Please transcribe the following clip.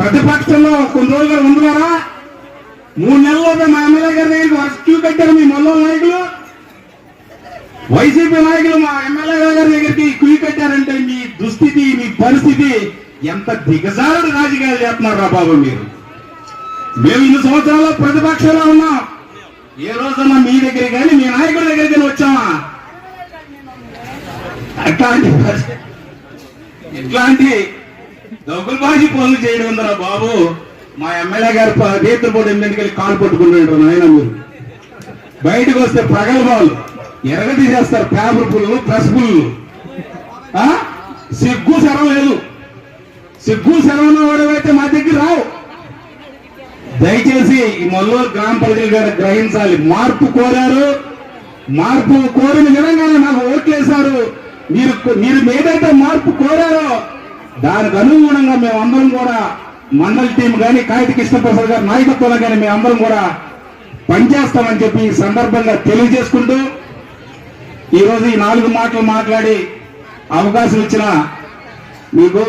ప్రతిపక్షంలో కొన్ని రోజులు ఉంటున్నారా మూడు నెలల్లో మా ఎమ్మెల్యే గారి దగ్గరికి వర్క్ క్యూ కట్టారు మీ మొల్ల నాయకులు. వైసీపీ నాయకులు మా ఎమ్మెల్యే గారి దగ్గరికి క్యూ కట్టారంటే మీ దుస్థితి మీ పరిస్థితి ఎంత దిగజారుడు రాజకీయాలు చేస్తున్నారు రా బాబు మీరు? మేము ఇన్ని సంవత్సరాల్లో ప్రతిపక్షంలో ఉన్నాం. ఏ రోజన్నా మీ దగ్గర కానీ మీ నాయకుడి దగ్గరికి వచ్చామా? అట్లాంటి ఇట్లాంటి డబ్బులు దొంగలబాజీ పనులు చేయడం ఉందరా బాబు? మా ఎమ్మెల్యే గారు నేత్రపోటు ఎమ్మెల్యేకి కాలు పట్టుకుంటుంటారు నాయన మీరు. బయటకు వస్తే ప్రగల్భాలు ఎరగ తీసేస్తారు పేపర్ పుల్లు ప్రెస్ పుల్లు. ఆ? సిగ్గు సెరవ లేదు. సిగ్గు సెరవన వాడవైతే మా దగ్గర రావు. దయచేసి ఈ మల్లూరు గ్రామ ప్రజలు గారు గ్రహించాలి. మార్పు కోరారు. మార్పు కోరిన విధంగానే నాకు ఓట్లేశారు. మీరు మీరు ఏదైతే మార్పు దానికి అనుగుణంగా మేమందరం కూడా మండల టీం కానీ కాగిత కృష్ణప్రసాద్ గారి నాయకత్వంలో కానీ మేమందరం కూడా పనిచేస్తామని చెప్పి ఈ సందర్భంగా తెలియజేసుకుంటూ ఈరోజు ఈ నాలుగు మాటలు మాట్లాడి అవకాశం ఇచ్చిన మీకు